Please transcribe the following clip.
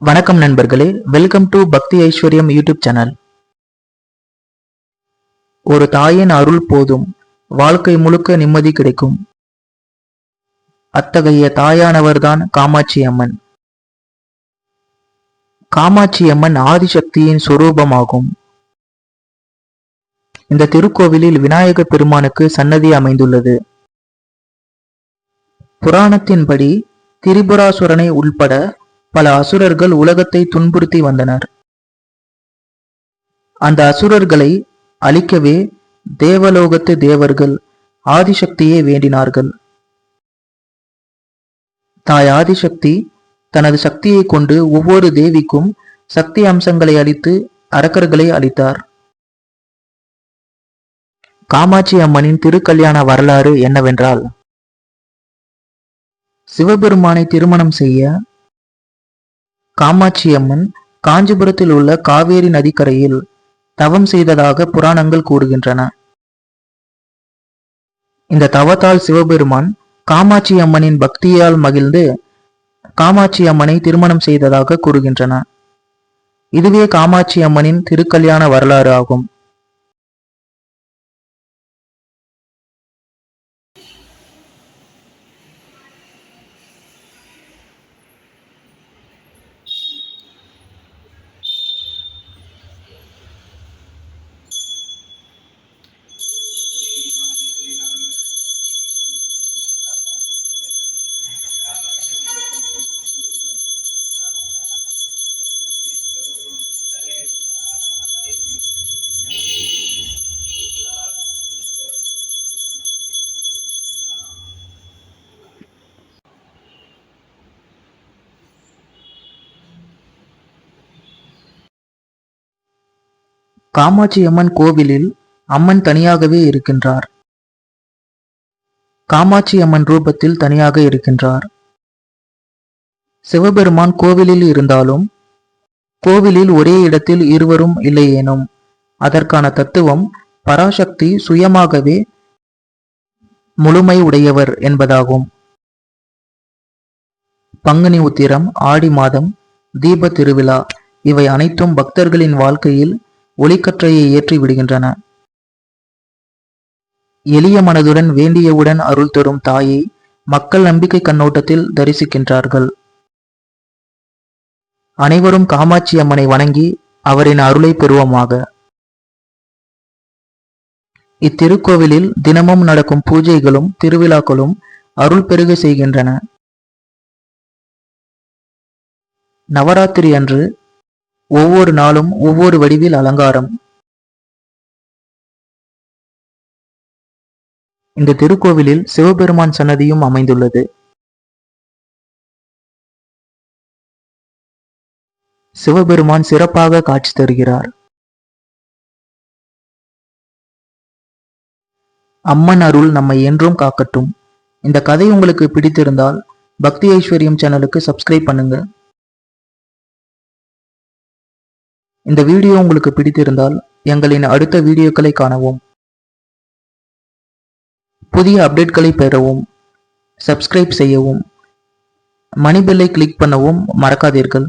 வணக்கம் நண்பர்களே welcome to பக்தி ஐஸ்வர்யம் யூடியூப் சேனல். ஒரு தாயின் அருள் போதும் வாழ்க்கை முழுக்க நிம்மதி கிடைக்கும். அத்தகைய தாயானவர்தான் காமாட்சி அம்மன். காமாட்சி அம்மன் ஆதிசக்தியின் சொரூபமாகும். இந்த திருக்கோவிலில் விநாயகர் பெருமானுக்கு சன்னதி அமைந்துள்ளது. புராணத்தின்படி திரிபுராசுரனை உள்பட பல அசுரர்கள் உலகத்தை துன்புறுத்தி வந்தனர். அந்த அசுரர்களை அழிக்கவே தேவலோகத்து தேவர்கள் ஆதிசக்தியை வேண்டினார்கள். தாய் ஆதிசக்தி தனது சக்தியை கொண்டு ஒவ்வொரு தேவிக்கும் சக்தி அம்சங்களை அளித்து அரக்கர்களை அளித்தார். காமாட்சி அம்மனின் திருக்கல்யாண வரலாறு என்னவென்றால் சிவபெருமானை திருமணம் செய்ய காமாட்சி அம்மன் காஞ்சிபுரத்தில் உள்ள காவேரி நதிக்கரையில் தவம் செய்ததாக புராணங்கள் கூறுகின்றன. இந்த தவத்தால் சிவபெருமான் காமாட்சி அம்மனின் பக்தியால் மகிழ்ந்து காமாட்சி அம்மனை திருமணம் செய்ததாக கூறுகின்றன. இதுவே காமாட்சி அம்மனின் திருக்கல்யாண வரலாறு ஆகும். காமாட்சி அம்மன் கோவிலில் அம்மன் தனியாகவே இருக்கின்றார். காமாட்சி அம்மன் ரூபத்தில் தனியாக இருக்கின்றார். சிவபெருமான் கோவிலில் இருந்தாலும் கோவிலில் ஒரே இடத்தில் இருவரும் இல்லையேனும் அதற்கான தத்துவம் பராசக்தி சுயமாகவே முழுமை உடையவர் என்பதாகும். பங்குனி உத்திரம் ஆடி மாதம் தீப திருவிழா இவை அனைத்தும் பக்தர்களின் வாழ்க்கையில் ஒளிக்கற்றையை ஏற்றி விடுகின்றன. எளிய மனதுடன் வேண்டியவுடன் அருள் தரும் தாயை மக்கள் நம்பிக்கை கண்ணோட்டத்தில் தரிசிக்கின்றார்கள். அனைவரும் காமாட்சி அம்மனை வணங்கி அவரின் அருளை பெறுவோமாக. இத்திருக்கோவிலில் தினமும் நடக்கும் பூஜைகளும் திருவிழாக்களும் அருள் பெருக செய்கின்றன. நவராத்திரி அன்று ஒவ்வொரு நாளும் ஒவ்வொரு வடிவில் அலங்காரம். இந்த திருக்கோவிலில் சிவபெருமான் சன்னதியும் அமைந்துள்ளது. சிவபெருமான் சிறப்பாக காட்சி தருகிறார். அம்மன் அருள் நம்மை என்றும் காக்கட்டும். இந்த கதை உங்களுக்கு பிடித்திருந்தால் பக்தி ஐஸ்வர்யம் சேனலுக்கு சப்ஸ்கிரைப் பண்ணுங்க. இந்த வீடியோ உங்களுக்கு பிடித்திருந்தால் எங்களின் அடுத்த வீடியோக்களை காணவும். புதிய அப்டேட்களை பெறவும் சப்ஸ்கிரைப் செய்யவும் மணி பெல்லை கிளிக் பண்ணவும் மறக்காதீர்கள்.